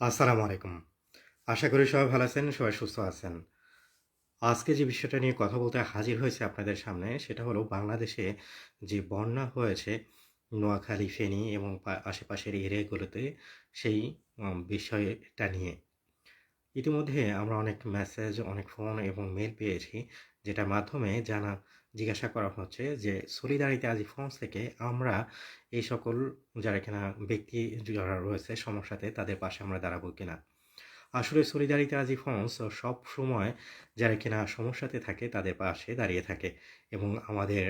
আসসালামু আলাইকুম। আশা করি সবাই ভালো আছেন, সবাই সুস্থ আছেন। আজকে যে বিষয়টা নিয়ে কথা বলতে হাজির হয়েছে আপনাদের সামনে, সেটা হলো বাংলাদেশে যে বন্যা হয়েছে নোয়াখালী, ফেনী এবং আশেপাশের এরিয়াগুলোতে, সেই বিষয়টা নিয়ে। ইতিমধ্যে আমরা অনেক মেসেজ অনেক ফোন এবং মেল পেয়েছি, যেটার মাধ্যমে জানা, জিজ্ঞাসা করা হচ্ছে যে সলিদারিতে আজি ফ্রান্স থেকে আমরা এই সকল যারা কিনা ব্যক্তি যারা রয়েছে সমস্যাতে তাদের পাশে আমরা দাঁড়াবো কিনা। আসলে সলিদারিতে আজি ফ্রান্স সব সময় যারা কিনা সমস্যাতে থাকে তাদের পাশে দাঁড়িয়ে থাকে এবং আমাদের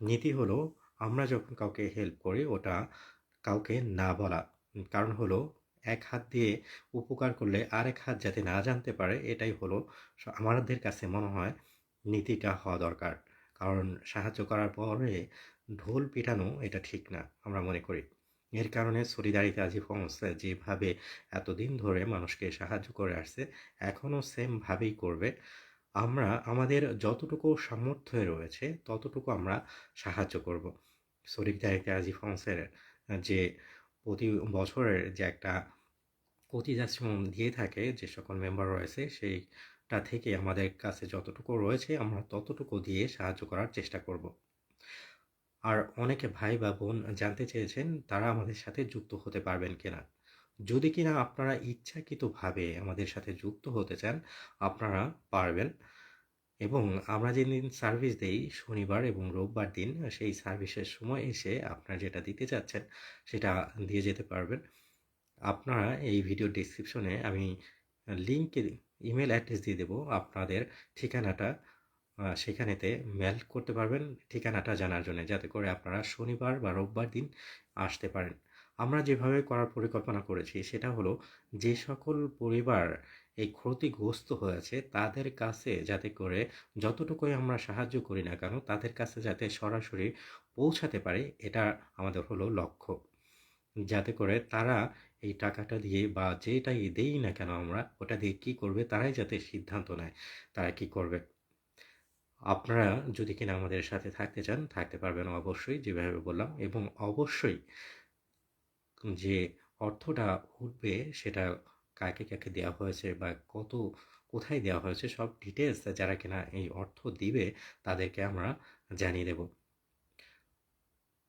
নীতি হলো, আমরা যখন কাউকে হেল্প করি, ওটা কাউকে না বলা। কারণ হলো এক হাত দিয়ে উপকার করলে আরেক হাত যাতে না জানতে পারে, এটাই হলো আমাদের কাছে মনে হয় নীতিটা হওয়া দরকার। কারণ সাহায্য করার পরে ঢোল পিটানো এটা ঠিক না, আমরা মনে করি। এর কারণে সলিদারিতা আজি ফ্রান্স যেভাবে এতদিন ধরে মানুষকে সাহায্য করে আসছে এখনও সেমভাবেই করবে। আমরা, আমাদের যতটুকু সামর্থ্য রয়েছে, ততটুকু আমরা সাহায্য করব। সলিদারিতা আজি ফ্রান্সের যে প্রতি বছরের যে একটা কোটিজাসিয়ন দিয়ে থাকে যে সকল মেম্বার রয়েছে, সেইটা থেকে আমাদের কাছে যতটুকু রয়েছে, আমরা ততটুকু দিয়ে সাহায্য করার চেষ্টা করব। আর অনেকে ভাই বা বোন জানতে চেয়েছেন, তারা আমাদের সাথে যুক্ত হতে পারবেন কিনা? যদি কিনা আপনারা ইচ্ছাকৃতভাবে আমাদের সাথে যুক্ত হতে চান, আপনারা পারবেন। এবং আমরা যেদিন সার্ভিস দেই, শনিবার এবং রোববার দিন, সেই সার্ভিসের সময় এসে আপনারা যেটা দিতে চাচ্ছেন, সেটা দিয়ে যেতে পারবেন। আপনারা এই ভিডিও ডিসক্রিপশনে আমি লিঙ্কে ইমেল অ্যাড্রেস দিয়ে দেবো। আপনাদের ঠিকানাটা সেখানেতে মেল করতে পারবেন। ঠিকানাটা জানার জন্য যাতে করে আপনারা শনিবার বা রোববার দিন আসতে পারেন। আমরা যেভাবে করার পরিকল্পনা করেছি, সেটা হলো যে সকল পরিবার এই ক্ষতিগ্রস্ত হয়েছে, তাদের কাছে যাতে করে যতটুকুই আমরা সাহায্য করি না কেন, তাদের কাছে যাতে সরাসরি পৌঁছাতে পারে, এটা আমাদের হলো লক্ষ্য। যাতে করে তারা এই টাকাটা দিয়ে বা যেটাই দেই না কেন আমরা, ওটা দিয়ে কি করবে, তারাই যাতে সিদ্ধান্ত নেয়, তারা কি করবে। আপনারা যদি কিনা আমাদের সাথে থাকতে চান, থাকতে পারবেন অবশ্যই, যেভাবে বললাম, এবং অবশ্যই যে অর্থটা উঠবে সেটা কাকে কাকে দেওয়া হয়েছে বা কত কোথায় দেওয়া হয়েছে সব ডিটেলস যারা কিনা এই অর্থ দিবে তাদেরকে আমরা জানিয়ে দেব।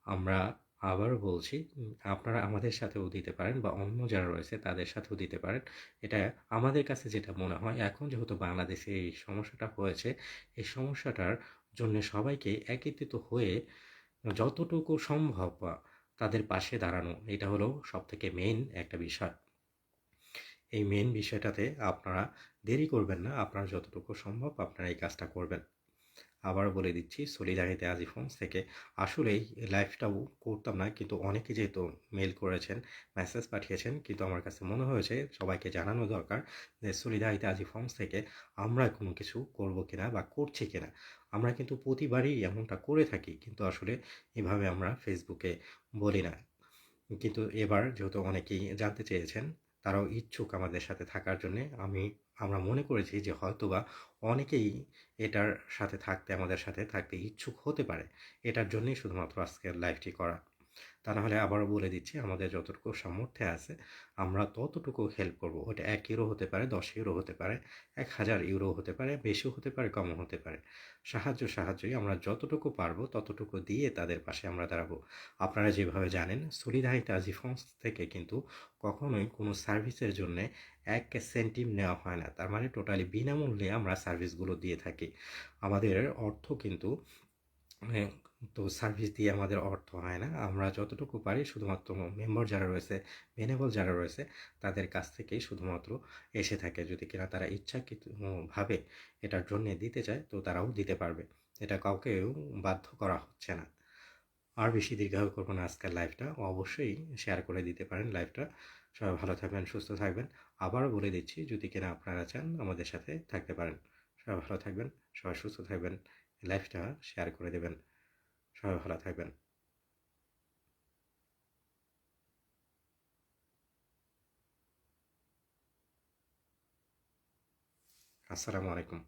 আমরা আবারও বলছি আপনারা আমাদের সাথেও দিতে পারেন বা অন্য যারা রয়েছে তাদের সাথেও দিতে পারেন। এটা আমাদের কাছে যেটা মনে হয় এখন যেহেতু বাংলাদেশে এই সমস্যাটা হয়েছে এই সমস্যাটার জন্য সবাইকে একত্রিত হয়ে যতটুকু সম্ভব আহ, তাদের পাশে দাঁড়ানো, এটা হলো সব থেকে মেন একটা বিষয়। এই মেন বিষয়টাতে আপনারা দেরি করবেন না, আপনারা যতটুকু সম্ভব আপনারা এই কাজটা করবেন। আবার বলে দিচ্ছি সলিদারিতে আজি ফোনস থেকে। আসলে এই লাইভটাও করতাম না, কিন্তু অনেকে যেহেতু মেল করেছেন মেসেজ পাঠিয়েছেন, কিন্তু আমার কাছে মনে হয়েছে সবাইকে জানানো দরকার যে সলিদারিতে আজি ফোনস থেকে আমরা কোনো কিছু করব কিনা বা করছি কিনা। আমরা কিন্তু প্রতিবারই এমনটা করে থাকি, কিন্তু আসলে এভাবে আমরা ফেসবুকে বলি না। কিন্তু এবার যেহেতু অনেকেই জানতে চেয়েছেন তারাও ইচ্ছুক আমাদের সাথে থাকার জন্যে। আমি, আমরা মনে করেছি যে হয়তোবা অনেকেই এটার সাথে থাকতে, আমাদের সাথে থাকতে ইচ্ছুক হতে পারে। এটার জন্যই শুধুমাত্র আজকের লাইভটি করা। তা নাহলে আবারও বলে দিচ্ছি, আমাদের যতটুকু সামর্থ্যে আছে, আমরা ততটুকু হেল্প করব। ওটা এক ইউরো হতে পারে, দশ ইউরো হতে পারে, এক হাজার ইউরো হতে পারে, বেশিও হতে পারে, কমও হতে পারে। সাহায্য, সাহায্যই আমরা যতটুকু পারব, ততটুকু দিয়ে তাদের পাশে আমরা দাঁড়াবো। আপনারা যেভাবে জানেন সলিদারিতা জিফন্স থেকে কিন্তু কখনোই কোনো সার্ভিসের জন্য এক সেন্টিম নেওয়া হয় না। তার মানে টোটালি বিনামূল্যে আমরা সার্ভিসগুলো দিয়ে থাকি। আমাদের অর্থ কিন্তু মানে তো সার্ভিস দিয়ে আমাদের অর্থ হয় না। আমরা যতটুকু পারি শুধুমাত্র মেম্বার যারা রয়েছে বেনেবল যারা রয়েছে, তাদের কাছ থেকেই শুধুমাত্র এসে থাকে। যদি কিনা তারা ইচ্ছাকৃতভাবে এটার জন্য দিতে চায়, তো তারাও দিতে পারবে। এটা কাউকেও বাধ্য করা হচ্ছে না। আর বেশি দীর্ঘায়ু করব না আজকের লাইভটা অবশ্যই শেয়ার করে দিতে পারেন লাইভটা সবাই ভালো থাকবেন, সুস্থ থাকবেন। আবারও বলে দিচ্ছি, যদি কিনা আপনারা চান আমাদের সাথে থাকতে পারেন। সবাই ভালো থাকবেন, সবাই সুস্থ থাকবেন। লাইভটা শেয়ার করে দেবেন। সবাই ভালো থাকবেন আসসালামু আলাইকুম